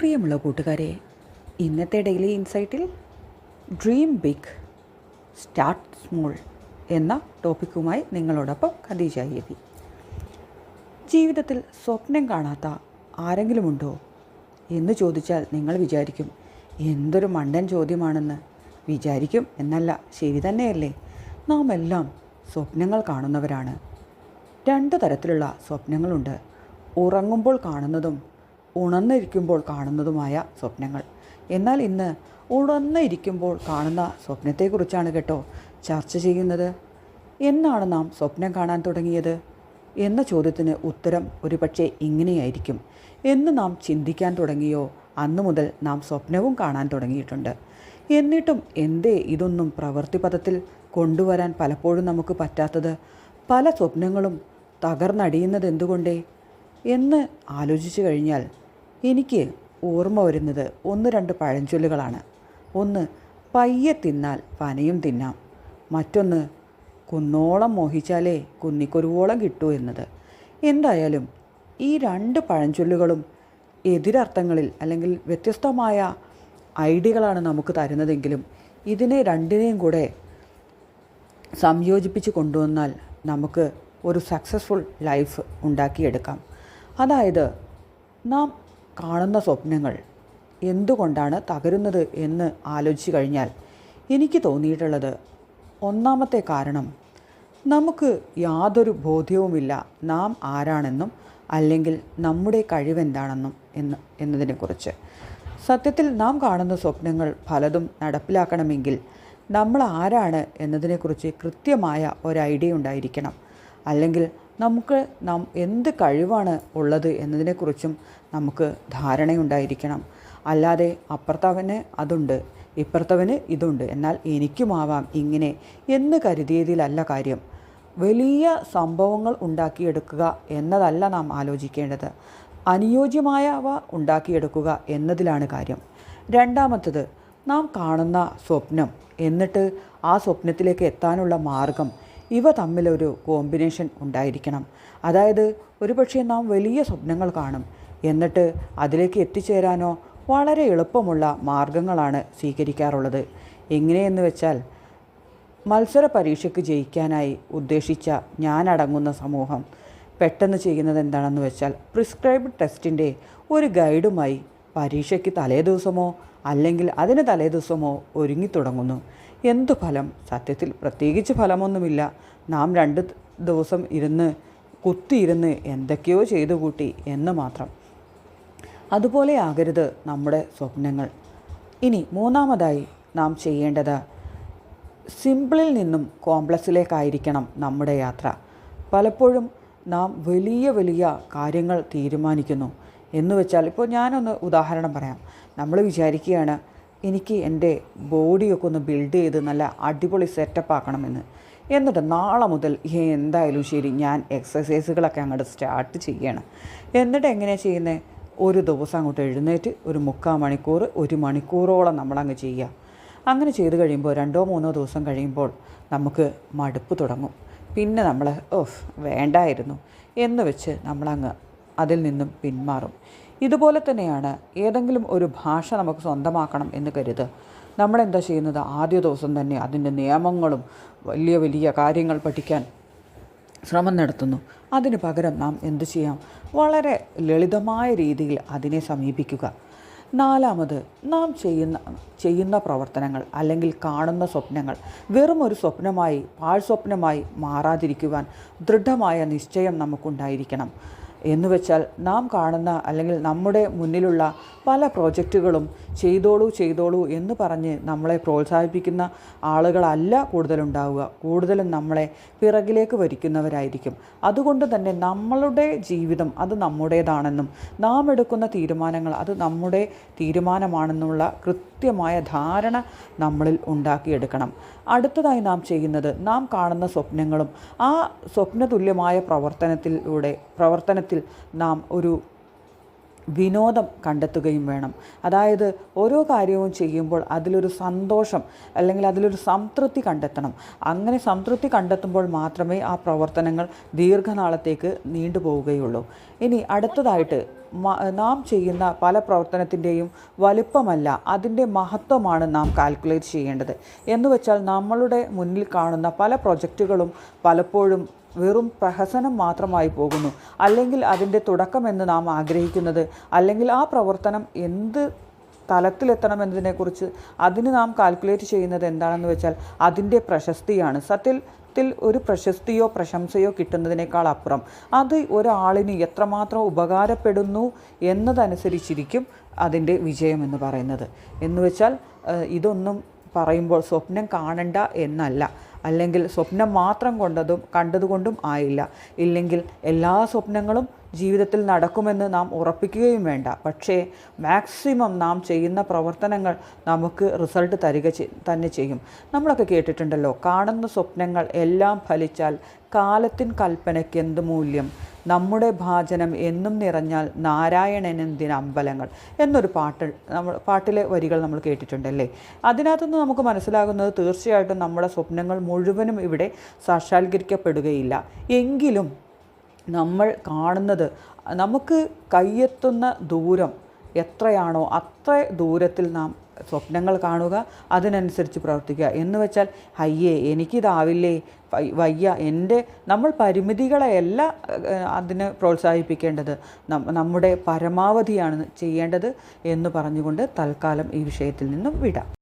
പ്രിയമുള്ള കൂട്ടുകാരെ ഇന്നത്തെ ഡെയിലി ഇൻസൈറ്റിൽ ഡ്രീം ബിഗ് സ്റ്റാർട്ട് സ്മോൾ എന്ന ടോപ്പിക്കുമായി നിങ്ങളോടൊപ്പം ഖദീജ എബി ജീവിതത്തിൽ സ്വപ്നം കാണാത്ത ആരെങ്കിലുമുണ്ടോ എന്ന് ചോദിച്ചാൽ നിങ്ങൾ വിചാരിക്കും എന്തൊരു മണ്ടൻ ചോദ്യമാണെന്ന്. വിചാരിക്കും എന്നല്ല ശരി തന്നെയല്ലേ. നാം എല്ലാം സ്വപ്നങ്ങൾ കാണുന്നവരാണ്. രണ്ട് തരത്തിലുള്ള സ്വപ്നങ്ങളുണ്ട്. ഉറങ്ങുമ്പോൾ കാണുന്നതും ഉണർന്നിരിക്കുമ്പോൾ കാണുന്നതുമായ സ്വപ്നങ്ങൾ. എന്നാൽ ഇന്ന് ഉണർന്നിരിക്കുമ്പോൾ കാണുന്ന സ്വപ്നത്തെക്കുറിച്ചാണ് കേട്ടോ ചർച്ച ചെയ്യുന്നത്. എന്നാണ് നാം സ്വപ്നം കാണാൻ തുടങ്ങിയത്? എന്ന ചോദ്യത്തിന് ഉത്തരം ഒരുപക്ഷെ ഇങ്ങനെയായിരിക്കും. എന്ന് നാം ചിന്തിക്കാൻ തുടങ്ങിയോ? അന്നു മുതൽ നാം സ്വപ്നവും കാണാൻ തുടങ്ങിയിട്ടുണ്ട്. എന്നിട്ടും എന്തേ ഇതൊന്നും പ്രവൃത്തിപഥത്തിൽ കൊണ്ടുവരാൻ പലപ്പോഴും നമുക്ക് പറ്റാത്തത്? പല സ്വപ്നങ്ങളും തകർന്നടിയുന്നത് എന്തുകൊണ്ടേ? എന്ന് ആലോചിച്ചു കഴിഞ്ഞാൽ എനിക്ക് ഓർമ്മ വരുന്നത് ഒന്ന് രണ്ട് പഴഞ്ചൊല്ലുകളാണ്. ഒന്ന് പയ്യെ തിന്നാൽ പനയും തിന്നാം. മറ്റൊന്ന് കുന്നോളം മോഹിച്ചാലേ കുന്നിക്കൊരുവോളം കിട്ടൂ എന്നത്. എന്തായാലും ഈ രണ്ട് പഴഞ്ചൊല്ലുകളും എതിരർത്ഥങ്ങളിൽ അല്ലെങ്കിൽ വ്യത്യസ്തമായ ഐഡികളാണ് നമുക്ക് തരുന്നതെങ്കിലും ഇതിനെ രണ്ടിനെയും കൂടെ സംയോജിപ്പിച്ച് കൊണ്ടുവന്നാൽ നമുക്ക് ഒരു സക്സസ്ഫുൾ ലൈഫ് ഉണ്ടാക്കിയെടുക്കാം. അതായത് നാം കാണുന്ന സ്വപ്നങ്ങൾ എന്തുകൊണ്ടാണ് തകരുന്നത് എന്ന് ആലോചിച്ച് കഴിഞ്ഞാൽ എനിക്ക് തോന്നിയിട്ടുള്ളത് ഒന്നാമത്തെ കാരണം നമുക്ക് യാതൊരു ബോധ്യവുമില്ല നാം ആരാണെന്നും അല്ലെങ്കിൽ നമ്മുടെ കഴിവെന്താണെന്നും എന്ന് എന്നതിനെക്കുറിച്ച്. സത്യത്തിൽ നാം കാണുന്ന സ്വപ്നങ്ങൾ പലതും നടപ്പിലാക്കണമെങ്കിൽ നമ്മൾ ആരാണ് എന്നതിനെക്കുറിച്ച് കൃത്യമായ ഒരു ഐഡിയ ഉണ്ടായിരിക്കണം. അല്ലെങ്കിൽ നമുക്ക് നാം എന്ത് കഴിവാണ് ഉള്ളത് എന്നതിനെക്കുറിച്ചും നമുക്ക് ധാരണയുണ്ടായിരിക്കണം. അല്ലാതെ അപ്പുറത്തവന് അതുണ്ട് ഇപ്പുറത്തവന് ഇതുണ്ട്. എന്നാൽ എനിക്കുമാവാം ഇങ്ങനെ എന്ന് കരുതിയതിലല്ല കാര്യം. വലിയ സംഭവങ്ങൾ ഉണ്ടാക്കിയെടുക്കുക എന്നതല്ല നാം ആലോചിക്കേണ്ടത്. അനുയോജ്യമായവ ഉണ്ടാക്കിയെടുക്കുക എന്നതിലാണ് കാര്യം. രണ്ടാമത്തത് നാം കാണുന്ന സ്വപ്നം. എന്നിട്ട് ആ സ്വപ്നത്തിലേക്ക് എത്താനുള്ള മാർഗം ഇവ തമ്മിലൊരു കോമ്പിനേഷൻ ഉണ്ടായിരിക്കണം. അതായത് ഒരുപക്ഷെ നാം വലിയ സ്വപ്നങ്ങൾ കാണും. എന്നിട്ട് അതിലേക്ക് എത്തിച്ചേരാനോ വളരെ എളുപ്പമുള്ള മാർഗങ്ങളാണ് സ്വീകരിക്കാറുള്ളത്. എങ്ങനെയെന്ന് വെച്ചാൽ മത്സര പരീക്ഷയ്ക്ക് ജയിക്കാനായി ഉദ്ദേശിച്ച ഞാനടങ്ങുന്ന സമൂഹം പെട്ടെന്ന് ചെയ്യുന്നത് എന്താണെന്ന് വെച്ചാൽ പ്രിസ്ക്രൈബ്ഡ് ടെസ്റ്റിന്റെ ഒരു ഗൈഡുമായി പരീക്ഷയ്ക്ക് തലേദിവസമോ അല്ലെങ്കിൽ അതിന് തലേദിവസമോ ഒരുങ്ങിത്തുടങ്ങുന്നു എന്തു ഫലം? സത്യത്തിൽ പ്രത്യേകിച്ച് ഫലമൊന്നുമില്ല. നാം രണ്ട് ദിവസം ഇരുന്ന് കുത്തിയിരുന്ന് എന്തൊക്കെയോ ചെയ്തു കൂട്ടി എന്ന് മാത്രം. അതുപോലെ ആകരുത് നമ്മുടെ സ്വപ്നങ്ങൾ. ഇനി മൂന്നാമതായി നാം ചെയ്യേണ്ടത് സിമ്പിളിൽ നിന്നും കോംപ്ലക്സിലേക്കായിരിക്കണം നമ്മുടെ യാത്ര. പലപ്പോഴും നാം വലിയ വലിയ കാര്യങ്ങൾ തീരുമാനിക്കുന്നു. എന്ന് വെച്ചാൽ ഇപ്പോൾ ഞാനൊന്ന് ഉദാഹരണം പറയാം. നമ്മൾ വിചാരിക്കുകയാണ് എനിക്ക് എന്റെ ബോഡിയൊക്കെ ഒന്ന് ബിൽഡ് ചെയ്ത് നല്ല അടിപൊളി സെറ്റപ്പ് ആക്കണമെന്ന്. എന്നിട്ട് നാളെ മുതൽ എന്തായാലും ശരി ഞാൻ എക്സസൈസുകളൊക്കെ അങ്ങോട്ട് സ്റ്റാർട്ട് ചെയ്യണം. എന്നിട്ട് എങ്ങനെയാണ് ചെയ്യുന്നത് ഒരു ദിവസം അങ്ങോട്ട് എഴുന്നേറ്റ് ഒരു മുക്കാൽ മണിക്കൂർ ഒരു മണിക്കൂറോളം നമ്മളങ്ങ് ചെയ്യുക. അങ്ങനെ ചെയ്ത് കഴിയുമ്പോൾ രണ്ടോ മൂന്നോ ദിവസം കഴിയുമ്പോൾ നമുക്ക് മടുപ്പ് തുടങ്ങും. പിന്നെ നമ്മൾ ഓഫ് വേണ്ടായിരുന്നു എന്ന് വെച്ച് നമ്മളങ്ങ് അതിൽ നിന്നും പിന്മാറും. ഇതുപോലെ തന്നെയാണ് ഏതെങ്കിലും ഒരു ഭാഷ നമുക്ക് സ്വന്തമാക്കണം എന്ന് കരുത്. നമ്മളെന്താ ചെയ്യുന്നത്? ആദ്യ ദിവസം തന്നെ അതിന്റെ നിയമങ്ങളും വലിയ വലിയ കാര്യങ്ങൾ പഠിക്കാൻ ശ്രമം നടത്തുന്നു. അതിന് പകരം നാം എന്തു ചെയ്യാം? വളരെ ലളിതമായ രീതിയിൽ അതിനെ സമീപിക്കുക. നാലാമത് നാം ചെയ്യുന്ന ചെയ്യുന്ന പ്രവർത്തനങ്ങൾ അല്ലെങ്കിൽ കാണുന്ന സ്വപ്നങ്ങൾ വെറും ഒരു സ്വപ്നമായി പാഴ് സ്വപ്നമായി മാറാതിരിക്കുവാൻ ദൃഢമായ നിശ്ചയം നമുക്കുണ്ടായിരിക്കണം. എന്ന് വെച്ചാൽ നാം കാണുന്ന അല്ലെങ്കിൽ നമ്മുടെ മുന്നിലുള്ള പല പ്രോജക്റ്റുകളും ചെയ്തോളൂ ചെയ്തോളൂ എന്ന് പറഞ്ഞ് നമ്മളെ പ്രോത്സാഹിപ്പിക്കുന്ന ആളുകളല്ല കൂടുതലുണ്ടാവുക. കൂടുതലും നമ്മളെ പിറകിലേക്ക് വരിക്കുന്നവരായിരിക്കും. അതുകൊണ്ട് തന്നെ നമ്മളുടെ ജീവിതം അത് നമ്മുടേതാണെന്നും നാം എടുക്കുന്ന തീരുമാനങ്ങൾ അത് നമ്മുടെ തീരുമാനമാണെന്നുള്ള കൃത്യമായ ധാരണ നമ്മളിൽ ഉണ്ടാക്കിയെടുക്കണം. അടുത്തതായി നാം ചെയ്യുന്നത് നാം കാണുന്ന സ്വപ്നങ്ങളും ആ സ്വപ്നതുല്യമായ പ്രവർത്തനത്തിലൂടെ പ്രവർത്തനത്തിൽ നാം ഒരു വിനോദം കണ്ടെത്തുകയും വേണം. അതായത് ഓരോ കാര്യവും ചെയ്യുമ്പോൾ അതിലൊരു സന്തോഷം അല്ലെങ്കിൽ അതിലൊരു സംതൃപ്തി കണ്ടെത്തണം. അങ്ങനെ സംതൃപ്തി കണ്ടെത്തുമ്പോൾ മാത്രമേ ആ പ്രവർത്തനങ്ങൾ ദീർഘനാളത്തേക്ക് നീണ്ടുപോവുകയുള്ളൂ. ഇനി അടുത്തതായിട്ട് നാം ചെയ്യുന്ന പല പ്രവർത്തനത്തിന്റെയും വലുപ്പമല്ല അതിന്റെ മഹത്വമാണ് നാം കാൽക്കുലേറ്റ് ചെയ്യേണ്ടത്. എന്ന് വെച്ചാൽ നമ്മളുടെ മുന്നിൽ കാണുന്ന പല പ്രൊജക്റ്റുകളും പലപ്പോഴും വെറും പ്രഹസനം മാത്രമായി പോകുന്നു. അല്ലെങ്കിൽ അതിന്റെ തുടക്കമെന്ന് നാം ആഗ്രഹിക്കുന്നത് അല്ലെങ്കിൽ ആ പ്രവർത്തനം എന്ത് തലത്തിലെത്തണമെന്നതിനെക്കുറിച്ച് അതിന് നാം കാൽക്കുലേറ്റ് ചെയ്യുന്നത് എന്താണെന്ന് വെച്ചാൽ അതിന്റെ പ്രശസ്തിയാണ്. സത്യത്തിൽ ഒരു പ്രശസ്തിയോ പ്രശംസയോ കിട്ടുന്നതിനേക്കാൾ അപ്പുറം. അത് ഒരാളിന് എത്രമാത്രം ഉപകാരപ്പെടുന്നു എന്നതനുസരിച്ചിരിക്കും അതിന്റെ വിജയം എന്ന് പറയുന്നത്. എന്ന് വെച്ചാൽ ഇതൊന്നും പറയുമ്പോൾ സ്വപ്നം കാണണ്ട എന്നല്ല. അല്ലെങ്കിൽ സ്വപ്നം മാത്രം കൊണ്ടതും കണ്ടതുകൊണ്ടും ആയില്ല. ഇല്ലെങ്കിൽ എല്ലാ സ്വപ്നങ്ങളും ജീവിതത്തിൽ നടക്കുമെന്ന് നാം ഉറപ്പിക്കുകയും വേണ്ട. പക്ഷേ മാക്സിമം നാം ചെയ്യുന്ന പ്രവർത്തനങ്ങൾ നമുക്ക് റിസൾട്ട് തരിക തന്നെ ചെയ്യും. നമ്മളൊക്കെ കേട്ടിട്ടുണ്ടല്ലോ കാണുന്ന സ്വപ്നങ്ങൾ എല്ലാം ഫലിച്ചാൽ കാലത്തിൻ കൽപ്പനയ്ക്ക് എന്ത് മൂല്യം? നമ്മുടെ ഭാചനം എന്നും നിറഞ്ഞാൽ നാരായണനെന്തിന് അമ്പലങ്ങൾ? എന്നൊരു പാട്ട് നമ്മൾ പാട്ടിലെ വരികൾ നമ്മൾ കേട്ടിട്ടുണ്ടല്ലേ? അതിനകത്തുനിന്ന് നമുക്ക് മനസ്സിലാകുന്നത് തീർച്ചയായിട്ടും നമ്മുടെ സ്വപ്നങ്ങൾ മുഴുവനും ഇവിടെ സാക്ഷാത്കരിക്കപ്പെടുകയില്ല. എങ്കിലും നമ്മൾ കാണുന്നത്. നമുക്ക് കയ്യെത്തുന്ന ദൂരം എത്രയാണോ അത്ര ദൂരത്തിൽ നാം സ്വപ്നങ്ങൾ കാണുക അതിനനുസരിച്ച് പ്രവർത്തിക്കുക. എന്ന് വെച്ചാൽ അയ്യേ എനിക്കിതാവില്ലേ? വയ്യ- എന്റെ നമ്മൾ പരിമിതികളെയല്ല അതിനെ പ്രോത്സാഹിപ്പിക്കേണ്ടത്. നമ്മുടെ പരമാവധിയാണ് ചെയ്യേണ്ടത് എന്ന് പറഞ്ഞുകൊണ്ട് തൽക്കാലം ഈ വിഷയത്തിൽ നിന്നും വിടാം.